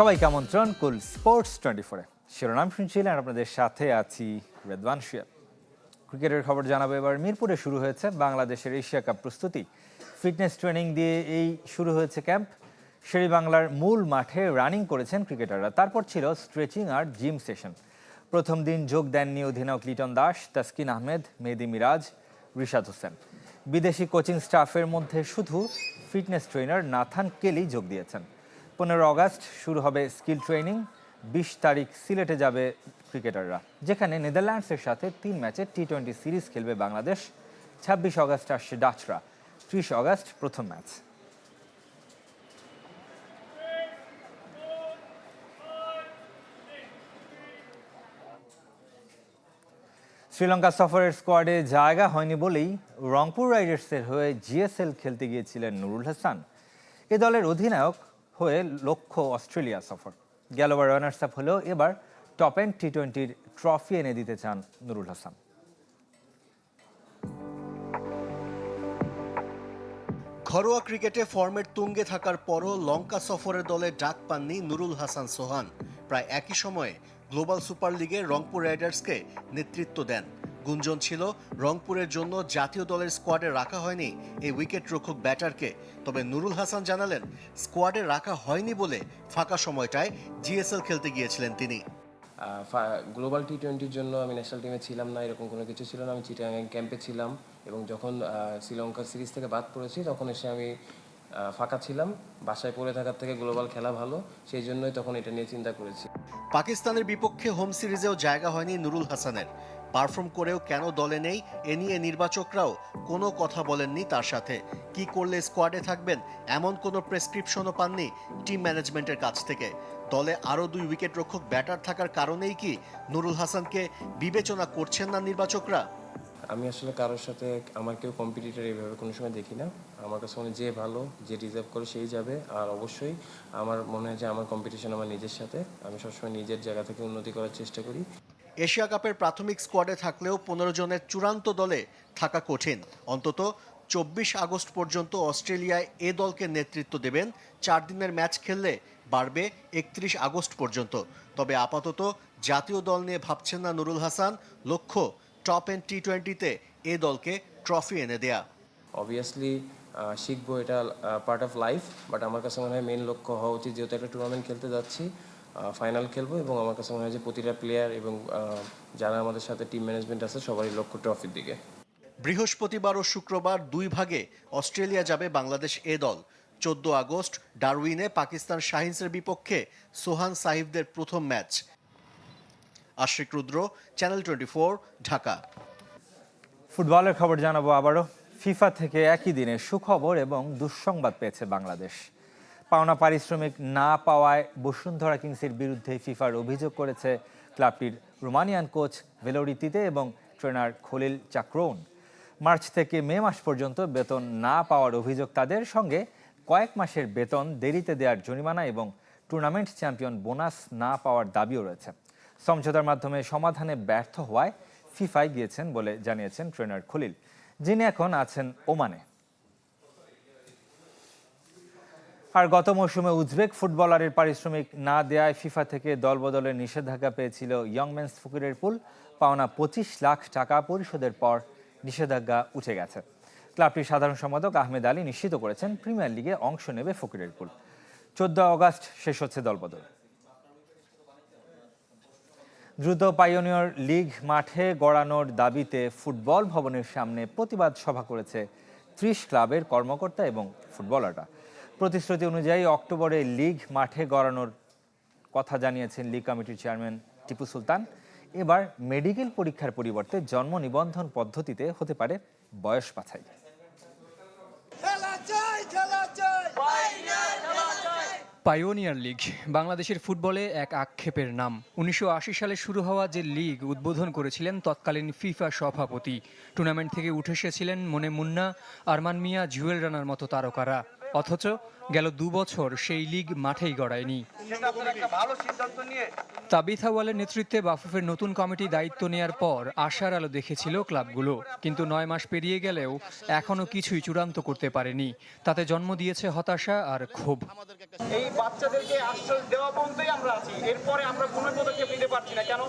সবাইকে আমন্ত্রণ কুল sports twenty ফোরে। শিরোনাম শুনছিলেন আপনাদের সাথে আছি রেদওয়ান শিয়াব। ক্রিকেটের খবর জানাব এবার। মিরপুরে শুরু হয়েছে বাংলাদেশের এশিয়া কাপ প্রস্তুতি। ফিটনেস ট্রেনিং দিয়ে এই শুরু হয়েছে ক্যাম্প। শেরি বাংলার মূল মাঠে রানিং করেছেন ক্রিকেটাররা। তারপর ছিল স্ট্রেচিং আর জিম সেশন। প্রথম দিন যোগ দেননি অধিনায়ক লিটন দাস, তাসকিন আহমেদ, মেহেদি মিরাজ, রিশাদ হোসেন। বিদেশি কোচিং স্টাফের মধ্যে শুধু ফিটনেস ট্রেনার নাথান কেলি যোগ দিয়েছেন। পনেরো আগস্ট শুরু হবে স্কিল ট্রেনিং। বিশ তারিখ সিলেটে যাবে ক্রিকেটাররা। যেখানে নেদারল্যান্ডসের সাথে তিন ম্যাচে টি টোয়েন্টি সিরিজ খেলবে বাংলাদেশ। ছাব্বিশ আগস্ট আসছে ডাচরা। ত্রিশ আগস্ট প্রথম ম্যাচ। শ্রীলঙ্কা সফরের স্কোয়াডে জায়গা হয়নি বলেই রংপুর রাইডার্সের হয়ে জিএসএল খেলতে গিয়েছিলেন নুরুল হাসান। এ দলের অধিনায়ক হয়ে লক্ষ্য অস্ট্রেলিয়া সফর। গেলবার রানার্স আপ হলেও এবার টপ এন্ড টি টোয়েন্টির ট্রফি এনে দিতে চান নুরুল হাসান। ঘরোয়া ক্রিকেটে ফর্মের তুঙ্গে থাকার পরও লঙ্কা সফরের দলে ডাক পাননি নুরুল হাসান সোহান। প্রায় একই সময়ে গ্লোবাল সুপার লিগে রংপুর রাইডার্সকে নেতৃত্ব দেন। গুঞ্জন ছিল। রংপুরের জন্য জাতীয় দলের স্কোয়াডে রাখা হয়নি এই উইকেট রক্ষক ব্যাটারকে। তবে নুরুল হাসান জানালেন স্কোয়াডে রাখা হয়নি বলে ফাঁকা সময়টায় জিএসএল খেলতে গিয়েছিলেন তিনি। গ্লোবাল টি টোয়েন্টির জন্য আমি ন্যাশনাল টিমে ছিলাম না এরকম কোনো কিছু ছিল না। আমি চিটাগাং ক্যাম্পে ছিলাম এবং যখন শ্রীলঙ্কা সিরিজ থেকে বাদ পড়েছি তখন এসে আমি ফাঁকা ছিলাম। বাসায় পড়ে থাকার থেকে গ্লোবাল খেলা ভালো সেই জন্যই তখন এটা নিয়ে চিন্তা করেছি। পাকিস্তানের বিপক্ষে হোম সিরিজেও জায়গা হয়নি নুরুল হাসানের। পারফর্ম করেও কেন দলে নেই? এ নিয়ে নির্বাচকরাও কোনো কথা বলেননি তার সাথে। কি করলে স্কোয়াডে থাকবেন? এমন কোনো প্রেসক্রিপশনও পাননি টিম ম্যানেজমেন্টের কাছ থেকে। দলে আরও দুই উইকেট রক্ষক ব্যাটার থাকার কারণেই কি নুরুল হাসানকে বিবেচনা করছেন না নির্বাচকরা? আমি আসলে কারোর সাথে আমার কেউ কম্পিটিটার এইভাবে কোনো সময় দেখি না। আমার কাছে মনে যে ভালো, যে ডিজার্ভ করে সেই যাবে। আর অবশ্যই আমার মনে হয় যে আমার কম্পিটিশন আমার নিজের সাথে। আমি সবসময় নিজের জায়গা থেকে উন্নতি করার চেষ্টা করি। এশিয়া কাপের প্রাথমিক স্কোয়াডে থাকলেও পনেরো জনের চূড়ান্ত দলে থাকা কঠিন। অন্তত চব্বিশ আগস্ট পর্যন্ত অস্ট্রেলিয়ায় এ দলকে নেতৃত্ব দেবেন। চার দিনের ম্যাচ খেললে বাড়বে একত্রিশ আগস্ট পর্যন্ত। তবে আপাতত জাতীয় দল নিয়ে ভাবছেন না নুরুল হাসান। লক্ষ্য, টপ এন্ড টি টোয়েন্টিতে এ দলকে ট্রফি এনে দেয়া। অবভিয়াসলি শিখব এটা পার্ট অফ লাইফ বাট আমার কাছে মনে হয় মেন লক্ষ্য হওয়া উচিত যেহেতু একটা টুর্নামেন্ট খেলতে যাচ্ছি। ফাইনাল খেলব এবং আমার কাছে মনে হয় যে প্রতিটা প্লেয়ার এবং যারা আমাদের সাথে টিম ম্যানেজমেন্ট আছে সবারই লক্ষ্য ট্রফির দিকে। বৃহস্পতিবার ও শুক্রবার দুই ভাগে অস্ট্রেলিয়া যাবে বাংলাদেশ এ দল। চোদ্দ আগস্ট ডারউইনে পাকিস্তান শাহিনসের বিপক্ষে সোহান সাহিবদের প্রথম match. Ashiq Rudra channel twenty Dhaka. ফুটবলের খবর জানাব আবারও। ফিফা থেকে একই দিনে সুখবর এবং দুঃসংবাদ পেয়েছে বাংলাদেশ। পাওনা পারিশ্রমিক না পাওয়ায় বসুন্ধরা কিংসের বিরুদ্ধে ফিফার অভিযোগ করেছে ক্লাবটির রোমানিয়ান কোচ ভেলোরিতিতে এবং ট্রেনার খলিল চাক্রৌন। মার্চ থেকে মে মাস পর্যন্ত বেতন না পাওয়ার অভিযোগ তাদের সঙ্গে কয়েক মাসের বেতন দেরিতে দেওয়ার জরিমানা এবং টুর্নামেন্ট চ্যাম্পিয়ন বোনাস না পাওয়ার দাবিও রয়েছে। সমঝোতার মাধ্যমে সমাধানে ব্যর্থ হওয়ায় ফিফায় গিয়েছেন বলে জানিয়েছেন ট্রেনার খলিল। যিনি এখন আছেন ওমানে। আর গত মৌসুমে উজবেক ফুটবলারের পারিশ্রমিক না দেয়ায় ফিফা থেকে দলবদলের নিষেধাজ্ঞা পেয়েছিল ইয়ংম্যানস ফকিরের পুল। পাওনা পঁচিশ লাখ টাকা পরিশোধের পর নিষেধাজ্ঞা উঠে গেছে। ক্লাবটির সাধারণ সম্পাদক আহমেদ আলী নিশ্চিত করেছেন প্রিমিয়ার লিগে অংশ নেবে ফকিরের পুল। চোদ্দ আগস্ট শেষ হচ্ছে দলবদল। দ্রুত পাইওনিয়র লিগ মাঠে গড়ানোর দাবিতে ফুটবল ভবনের সামনে প্রতিবাদ সভা করেছে ত্রিশ ক্লাবের কর্মকর্তা এবং ফুটবলাররা। প্রতিশ্রুতি অনুযায়ী অক্টোবরে লিগ মাঠে গড়ানোর কথা জানিয়েছেন লিগ কমিটির চেয়ারম্যান টিপু সুলতান। এবার মেডিকেল পরীক্ষার পরিবর্তে জন্ম নিবন্ধন পদ্ধতিতে হতে পারে বয়স বাছাই। পাইওনিয়ার লিগ বাংলাদেশের ফুটবলে এক আক্ষেপের নাম। উনিশশো আশি সালে শুরু হওয়া যে লিগ উদ্বোধন করেছিলেন তৎকালীন ফিফা সভাপতি। টুর্নামেন্ট থেকে উঠে এসেছিলেন মনে মুন্না আরমান মিয়া জুয়েল রানার মতো তারকারা। অথচ গেল দু বছর সেই লিগ মাঠেই গড়ায়নি। সেটা আপনারা একটা ভালো সিদ্ধান্ত নিয়ে তাবিথ আওয়ালের নেতৃত্বে বাফুফের নতুন কমিটি দায়িত্ব নেয়ার পর আশার আলো দেখেছিল ক্লাবগুলো। কিন্তু নয় মাস পেরিয়ে গেলেও এখনও কিছুই চূড়ান্ত করতে পারেনি। তাতে জন্ম দিয়েছে হতাশা আর ক্ষোভ। এই বাচ্চাদেরকে আশ্বাস দেওয়া পর্যন্তই আমরা আছি। এরপরে আমরা কোনো পদক্ষেপ নিতে পারছি না। কেন?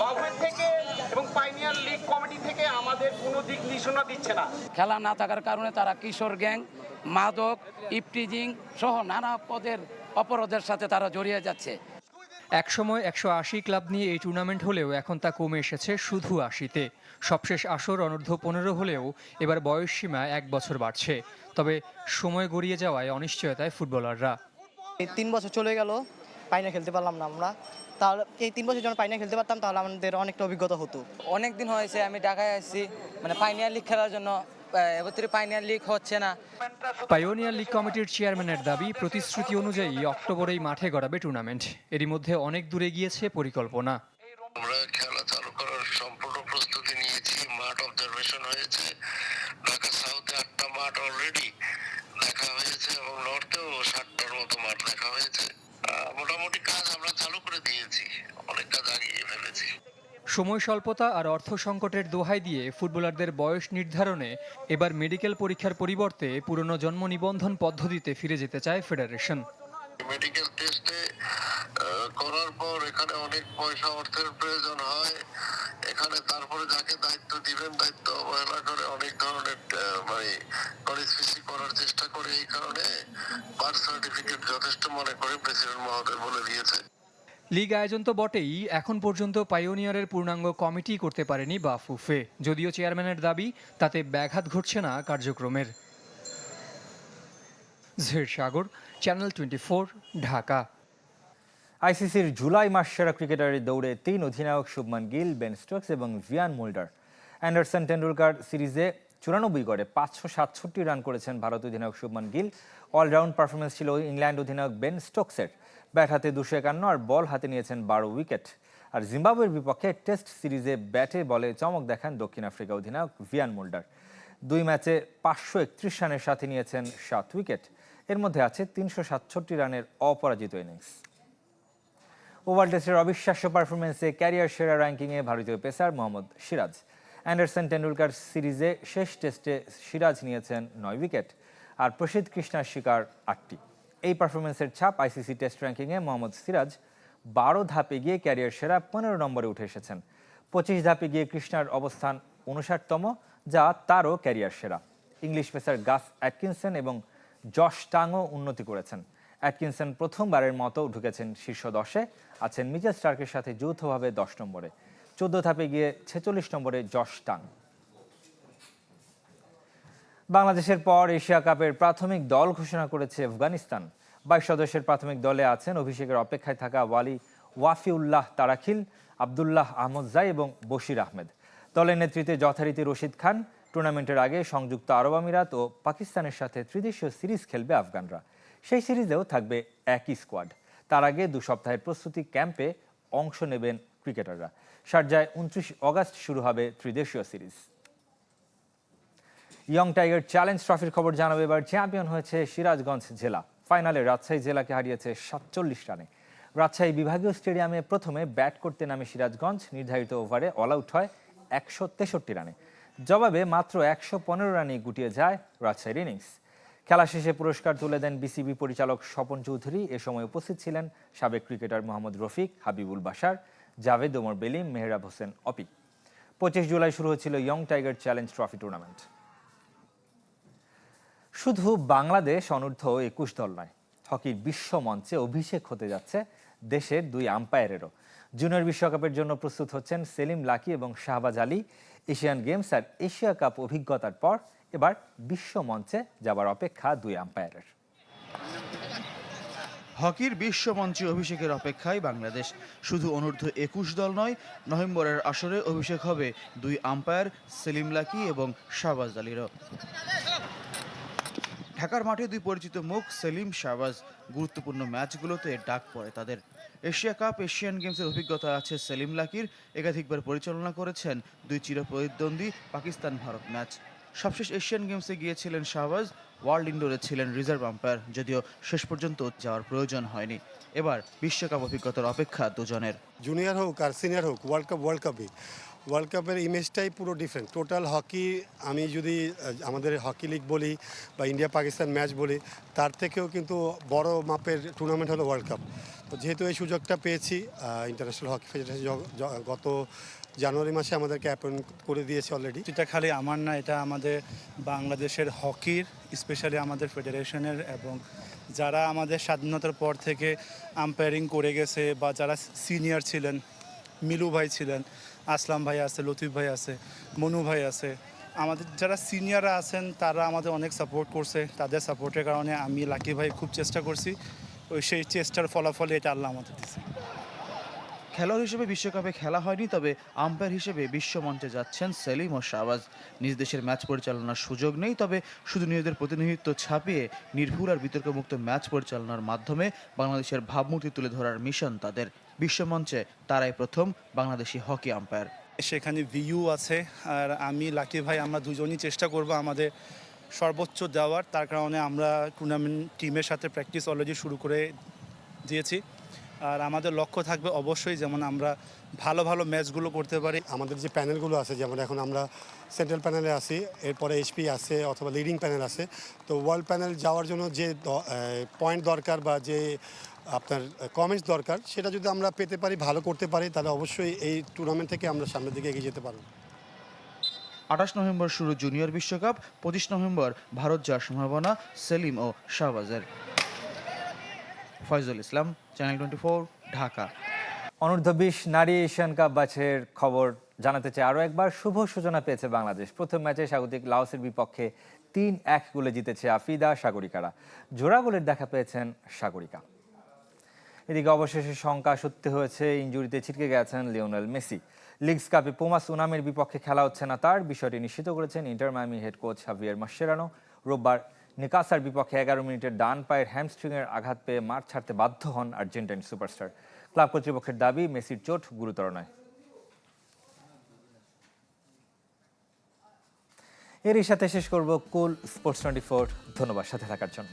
বাবুয়ের থেকে এবং পাইনিয়ার লিগ কমিটি থেকে আমাদের কোনো দিক নির্দেশনা দিচ্ছে না। খেলা না থাকার কারণে তারা কিশোর গ্যাং মাদক ইপটিজিং সহ নানা পদের অপরাধের সাথে তারা জড়িয়ে যাচ্ছে। একসময় একশো আশি ক্লাব নিয়ে এই টুর্নামেন্ট হলেও এখন তা কমে এসেছে শুধু আশিতে। সবশেষ আসর অনূর্ধ্ব পনেরো হলেও এবার বয়স সীমা এক বছর বাড়ছে। তবে সময় গড়িয়ে যাওয়ায় অনিশ্চয়তায় ফুটবলাররা। এই তিন বছর চলে গেল পাইনা খেলতে পারলাম না আমরা। তাহলে এই তিন বছর যখন পাইনা খেলতে পারতাম তাহলে আমাদের অনেকটা অভিজ্ঞতা হতো। অনেক দিন হয়েছে আমি ঢাকায় আসছি মানে পাইনিয়ার লিগ খেলার জন্য। এবছরে পাইনিয়ার লিগ হচ্ছে না। পাইওনিয়ার লিগ কমিটির চেয়ারম্যানের দাবি, প্রতিশ্রুতি অনুযায়ী অক্টোবরেই মাঠে গড়াবে টুর্নামেন্ট এরই মধ্যে অনেক দূরে গিয়েছে পরিকল্পনা আমরা খেলা চালু করার সম্পূর্ণ প্রস্তুতি নিয়েছি মাঠ অবজারভেশন হয়েছে ঢাকা সাউথে আটটা মাঠ অলরেডি দেখা হয়েছে এবং নর্থেও ষাটটার মতো মাঠ দেখা হয়েছে আহ, মোটামুটি কাজ আমরা চালু করে দিয়েছি অনেক কাজ আগিয়ে ফেলেছি সময় স্বল্পতা আর অর্থ সংকটের দোহাই দিয়ে ফুটবলারদের বয়স নির্ধারণে এবার মেডিকেল পরীক্ষার পরিবর্তে পুরনো জন্ম নিবন্ধন পদ্ধতিতে ফিরে যেতে চায় ফেডারেশন। মেডিকেল টেস্টে করার পর এখানে অনেক পয়সা অর্থের প্রয়োজন হয়। এখানে তারপরে যাকে দায়িত্ব দিবেন, দায়িত্ব অবহেলা করে অনেক ধরনের মানে করার চেষ্টা করে। এই কারণে বার্থ সার্টিফিকেট যথেষ্ট মনে করে প্রেসিডেন্ট মহোদয় বলে দিয়েছে। লিগ আয়োজন তো বটেই। এখন পর্যন্ত পাইওনিয়ারের পূর্ণাঙ্গ কমিটি করতে পারেনি বাফুফে। যদিও চেয়ারম্যানের দাবি, তাতে ব্যাঘাত ঘটছে না কার্যক্রমের। ঝের Sagar, channel twenty four, Dhaka. আইসিসির জুলাই মাস সেরা ক্রিকেটারের দৌড়ে তিন অধিনায়ক শুভমান গিল, বেন স্টোকস এবং ভিয়ান মোল্ডার। অ্যান্ডারসন টেন্ডুলকার সিরিজে চুরানব্বই গড়ে পাঁচশো সাতষট্টি রান করেছেন ভারত অধিনায়ক শুভমান গিল। অলরাউন্ড পারফরমেন্স ছিল ইংল্যান্ড অধিনায়ক বেন স্টোকসের। ব্যাট হাতে দুশো একান্ন আর বল হাতে নিয়েছেন বারো উইকেট। আর জিম্বাবুয়ের বিপক্ষে টেস্ট সিরিজে ব্যাটে বলে চমক দেখান দক্ষিণ আফ্রিকা অধিনায়ক ভিয়ান মোল্ডার। দুই ম্যাচে পাঁচশো একত্রিশ রানের সাথে নিয়েছেন সাত উইকেট। এর মধ্যে আছে তিনশো সাতষট্টি রানের অপরাজিত ইনিংস। ওভার টেস্টের অবিশ্বাস্য পারফরমেন্সে ক্যারিয়ার সেরা র্যাঙ্কিংয়ে ভারতীয় পেসার মোহাম্মদ সিরাজ। অ্যান্ডারসন টেন্ডুলকার সিরিজে শেষ টেস্টে সিরাজ নিয়েছেন নয় উইকেট, আর প্রসিদ্ধ কৃষ্ণার শিকার আটটি। এই পারফরমেন্সের ছাপ আইসিসি টেস্ট র্যাঙ্কিংয়ে মোহাম্মদ সিরাজ বারো ধাপে গিয়ে ক্যারিয়ার সেরা পনেরো নম্বরে উঠে এসেছেন। পঁচিশ ধাপে গিয়ে কৃষ্ণার অবস্থান উনষাটতম যা তারও ক্যারিয়ার সেরা। ইংলিশ পেসার গাস অ্যাটকিনসন এবং জশ টাংও উন্নতি করেছেন। অ্যাটকিনসন প্রথমবারের মতো ঢুকেছেন শীর্ষ দশে, আছেন মিচেল স্টার্কের সাথে যৌথভাবে দশ নম্বরে। চোদ্দ ধাপে গিয়ে ছেচল্লিশ নম্বরে জশ টাং বাংলাদেশের পর এশিয়া কাপের প্রাথমিক দল ঘোষণা করেছে আফগানিস্তান। বাইশ সদস্যের প্রাথমিক দলে আছেন অভিষেকের অপেক্ষায় থাকা ওয়ালি ওয়াফিউল্লাহ তারাখিল, আবদুল্লাহ আহমদ জাই এবং বশির আহমেদ। দলের নেতৃত্বে যথারীতি রশিদ খান। টুর্নামেন্টের আগে সংযুক্ত আরব আমিরাত ও পাকিস্তানের সাথে ত্রিদেশীয় সিরিজ খেলবে আফগানরা। সেই সিরিজেও থাকবে একই স্কোয়াড তার আগে দু সপ্তাহের প্রস্তুতি ক্যাম্পে অংশ নেবেন ক্রিকেটাররা। শারজায় উনত্রিশ অগাস্ট শুরু হবে ত্রিদেশীয় সিরিজ। ইয়ং টাইগার চ্যালেঞ্জ ট্রফির খবর জানাবে এবার। চ্যাম্পিয়ন হয়েছে সিরাজগঞ্জ জেলা। ফাইনালে রাজশাহী জেলাকে হারিয়েছে সাতচল্লিশ রানে। রাজশাহী বিভাগীয় স্টেডিয়ামে প্রথমে ব্যাট করতে নামে সিরাজগঞ্জ। নির্ধারিত ওভারে অল আউট হয় একশো তেষট্টি রানে। জবাবে মাত্র একশো পনেরো রানে গুটিয়ে যায় রাজশাহীর ইনিংস খেলা শেষে পুরস্কার তুলে দেন বিসিবি পরিচালক স্বপন চৌধুরী। এ সময় উপস্থিত ছিলেন সাবেক ক্রিকেটার মোহাম্মদ রফিক, হাবিবুল বাসার জাভেদ ওমর বেলিম মেহরাব হোসেন অপি। পঁচিশ জুলাই শুরু হয়েছিল young tiger challenge trophy tournament. শুধু বাংলাদেশ অনূর্ধ্ব একুশ দল নয়, হকির বিশ্ব মঞ্চে অভিষেক হতে যাচ্ছে দেশের দুই আম্পায়ারেরও। জুনিয়র বিশ্বকাপের জন্য প্রস্তুত হচ্ছেন সেলিম লাকি এবং শাহবাজ আলী। এশিয়ান গেমস আর এশিয়া কাপ অভিজ্ঞতার পর এবার বিশ্ব মঞ্চে যাবার অপেক্ষা দুই আম্পায়ারের। হকির বিশ্ব মঞ্চে অভিষেকের অপেক্ষায় বাংলাদেশ শুধু অনূর্ধ্ব একুশ দল নয়, নভেম্বরের আসরে অভিষেক হবে দুই আম্পায়ার সেলিম লাকি এবং শাহবাজ আলীরও। ঢাকার মাঠে দুই পরিচিত মুখ সেলিম, শাহবাজ গুরুত্বপূর্ণ ম্যাচগুলোতে ডাক পড়ে তাদের। এশিয়া কাপ এশিয়ান গেমসের অভিজ্ঞতা আছে সেলিম লাকির। একাধিকবার পরিচালনা করেছেন দুই চিরপ্রতিদ্বন্দ্বী পাকিস্তান ভারত ম্যাচ। সবশেষ এশিয়ান গেমসে গিয়েছিলেন শাহবাজ, ওয়ার্ল্ড ইনডোরে ছিলেন রিজার্ভ আম্পায়ার, যদিও শেষ পর্যন্ত যাওয়ার প্রয়োজন হয়নি। এবার বিশ্বকাপ অভিজ্ঞতার অপেক্ষা দুজনের। জুনিয়র হোক আর সিনিয়র হোক ওয়ার্ল্ড কাপ ওয়ার্ল্ড কাপই ওয়ার্ল্ড কাপের ইমেজটাই পুরো ডিফারেন্ট টোটাল হকি আমি যদি আমাদের হকি লিগ বলি বা ইন্ডিয়া পাকিস্তান ম্যাচ বলি, তার থেকেও কিন্তু বড় মাপের টুর্নামেন্ট হলো ওয়ার্ল্ড কাপ তো যেহেতু এই সুযোগটা পেয়েছি ইন্টারন্যাশনাল হকি ফেডারেশন গত জানুয়ারি মাসে আমাদেরকে অ্যাপয়েন্ট করে দিয়েছে অলরেডি এটা খালি আমার না, এটা আমাদের বাংলাদেশের হকির স্পেশালি আমাদের ফেডারেশনের এবং যারা আমাদের স্বাধীনতার পর থেকে আম্পায়ারিং করে গেছে বা যারা সিনিয়র ছিলেন, মিলু ভাই ছিলেন, আসলাম ভাই আছে, লতিফ ভাই আছে, মনু ভাই আছে, আমাদের যারা সিনিয়ররা আছেন, তারা আমাদের অনেক সাপোর্ট করছে। তাদের সাপোর্টের কারণে আমি লাকি ভাই খুব চেষ্টা করছি, ওই সেই চেষ্টার ফলাফলে এটা আল্লাহ আমাদের দিচ্ছে খেলোয়াড় হিসেবে বিশ্বকাপে খেলা হয়নি, তবে আম্পায়ার হিসেবে বিশ্বমঞ্চে যাচ্ছেন সেলিম ও শাহবাজ। নিজ দেশের ম্যাচ পরিচালনার সুযোগ নেই, তবে শুধু নিজেদের প্রতিনিধিত্ব ছাপিয়ে নির্ভুল আর বিতর্কমুক্ত ম্যাচ পরিচালনার মাধ্যমে বাংলাদেশের ভাবমূর্তি তুলে ধরার মিশন তাদের। বিশ্বমঞ্চে তারাই প্রথম বাংলাদেশি হকি আম্পায়ার। সেখানে ভিউ আছে, আর আমি লাকি ভাই, আমরা দুজনই চেষ্টা করব আমাদের সর্বোচ্চ দেওয়ার। তার কারণে আমরা টুর্নামেন্ট টিমের সাথে প্র্যাকটিস অলরেডি শুরু করে দিয়েছি। আর আমাদের লক্ষ্য থাকবে অবশ্যই যেমন আমরা ভালো ভালো ম্যাচগুলো করতে পারি। আমাদের যে প্যানেলগুলো আছে যেমন এখন আমরা সেন্ট্রাল প্যানেলে আছি এরপরে এইচপি আছে অথবা লিডিং প্যানেল আছে। তো ওয়ার্ল্ড প্যানেল যাওয়ার জন্য যে পয়েন্ট দরকার বা যে আপনার কমেন্টস দরকার সেটা যদি আমরা পেতে পারি ভালো করতে পারি তাহলে অবশ্যই এই টুর্নামেন্ট থেকে আমরা সামনের দিকে এগিয়ে যেতে পারব। আঠাশ নভেম্বর শুরু জুনিয়র বিশ্বকাপ পঁচিশ নভেম্বর ভারত যাওয়ার সম্ভাবনা সেলিম ও শাহবাজের। Faizul Islam channel twenty Dhaka. অনূর্ধ্ব বিশ নারী এশিয়ান কাপ ব্যাচের খবর জানাতে চাই। আরও একবার শুভ সূচনা পেয়েছে বাংলাদেশ। প্রথম ম্যাচে স্বাগতিক লাওসের বিপক্ষে তিন এক গোলে জিতেছে আফিদা, সাগরিকারা। জোড়া গোলের দেখা পেয়েছেন সাগরিকা। এদিকে অবশেষে শঙ্কা সত্যি হয়েছে, ইঞ্জুরিতে ছিটকে গেছেন লিওনেল মেসি। লিগস কাপে পোমাস উনামের বিপক্ষে খেলা হচ্ছে না তার, বিষয়টি নিশ্চিত করেছেন Inter Miami head coach Javier Mascherano. রোববার নিকাসার বিপক্ষে এগারো মিনিটের ডান পায়ের হ্যামস্ট্রিংয়ের আঘাত পেয়ে মাঠ ছাড়তে বাধ্য হন আর্জেন্টাইন সুপারস্টার। ক্লাব কর্তৃপক্ষের দাবি, মেসির চোট গুরুতর নয়। এরই সাথে শেষ করব কুল স্পোর্টস টোয়েন্টি ফোর। ধন্যবাদ সাথে থাকার জন্য।